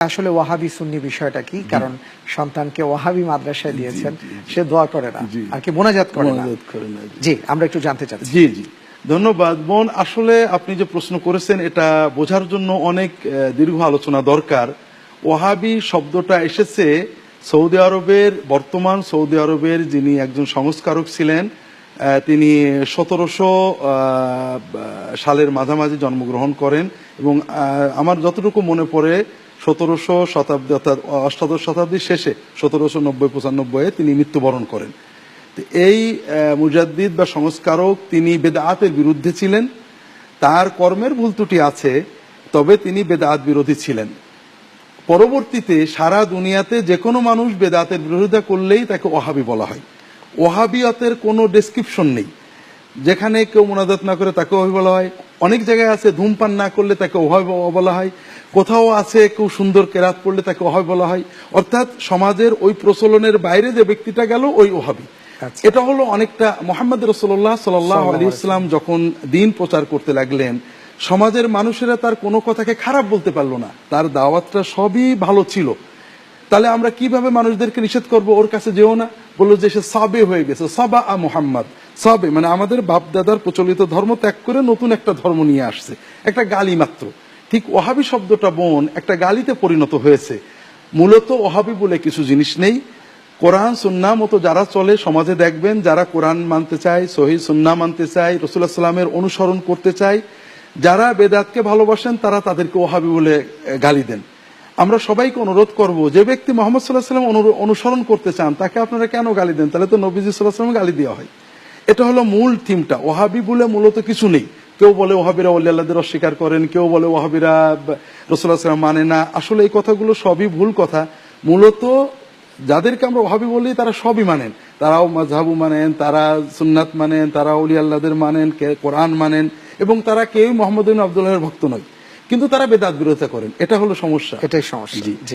আসলে ওয়াহাবি সুন্নি বিষয়টা কি? কারণ সন্তানকে ওয়াহাবি মাদ্রাসায় দিয়েছেন সে দোয়া করে না। আর কি মোনাজাত করে না। জি। আমরা একটু জানতে চাচ্ছি। জি জি। ধন্যবাদ। বোন আসলে আপনি যে প্রশ্ন করেছেন এটা বোঝার জন্য অনেক দীর্ঘ আলোচনা দরকার। ওহাবি শব্দটা এসেছে সৌদি আরবের বর্তমান সৌদি আরবের যিনি একজন সংস্কারক ছিলেন তিনি সতেরোশো সালের মাঝামাঝি জন্মগ্রহণ করেন এবং আমার যতটুকু মনে পড়ে সতেরোশো শতাব্দী, অর্থাৎ অষ্টাদশ শতাব্দীর শেষে সতেরোশো নব্বই, পঁচানব্বই তিনি মৃত্যুবরণ করেন। এই মুজাদ্দিদ বা সংস্কারক তিনি বেদাতের বিরুদ্ধে ছিলেন। তার কর্মের ভুল ত্রুটি আছে, তবে তিনি বেদাত বিরোধী ছিলেন। পরবর্তীতে সারা দুনিয়াতে যে কোনো মানুষ বেদাতের বিরোধিতা করলেই তাকে ওহাবি বলা হয়। ওহাবিয়তের কোনো ডেসক্রিপশন নেই। যেখানে কেউ মোনাজাত না করে তাকে ওহাবি বলা হয়। অনেক জায়গায় আছে ধূমপান না করলে তাকে অভয় বলা হয়। কোথাও আছে কেউ সুন্দর কেরাত পড়লে তাকে অভয় বলা হয়। অর্থাৎ সমাজের ওই প্রচলনের বাইরে যে ব্যক্তিটা গেল ওই ওহাবি আচ্ছা। এটা হলো অনেকটা মোহাম্মদ রসোল্লাহ সাল্লাহ আলী ইসলাম যখন দিন প্রচার করতে লাগলেন সমাজের মানুষেরা তার কোনো কথাকে খারাপ বলতে পারল না। তার দাওয়াতটা সবই ভালো ছিল। তাহলে আমরা কীভাবে মানুষদেরকে নিষেধ করব? ওর কাছে যেও না। বলল যে সে সাবে হয়ে গেছে। সাবা আ মোহাম্মদ। সাবে মানে আমাদের বাপ দাদার প্রচলিত ধর্ম ত্যাগ করে নতুন একটা ধর্ম নিয়ে আসছে। একটা গালি মাত্র। ঠিক ওহাবি শব্দটা বোন একটা গালিতে পরিণত হয়েছে। মূলত ওহাবি বলে কিছু জিনিস নেই। কোরআন, সুন্না মতো যারা চলে, সমাজে দেখবেন, যারা কোরআন মানতে চায়, সহি সুন্না মানতে চায় রসুল্লাহ সাল্লামের অনুসরণ করতে চায়, যারা বেদাতকে ভালোবাসেন, তারা তাদেরকে ওহাবি বলে গালি দেন। আমরা সবাইকে অনুরোধ করব, যে ব্যক্তি মোহাম্মদ সাল্লাহ সাল্লাম অনু- অনুসরণ করতে চান, তাকে আপনারা কেন গালি দেন? তাহলে তো নবীজি সাল্লাহ সাল্লাম গালি দেওয়া হয়। এটা হলো মূল থিমটা। ওহাবি বলে মূলত কিছু নেই। কেউ বলে ওহাবিরা ওল্লাহদের অস্বীকার করেন, কেউ বলে ওহাবিরা রসুল্লাহ সাল্লাম মানে না। আসলে এই কথাগুলো সবই ভুল কথা। মূলত যাদেরকে আমরা ওহাবি বলি, তারা সবই মানেন। তারাও মাঝহাবু মানেন, তারা সুন্নাত মানেন, তারা অলি আল্লাহদের মানেন কোরআন মানেন, এবং তারা কেউই মোহাম্মদ আবদুল্লাহের ভক্ত নয়। কিন্তু তারা বেদাত বিরোধিতা করেন। এটা হলো সমস্যা। এটাই সমস্যা। জি।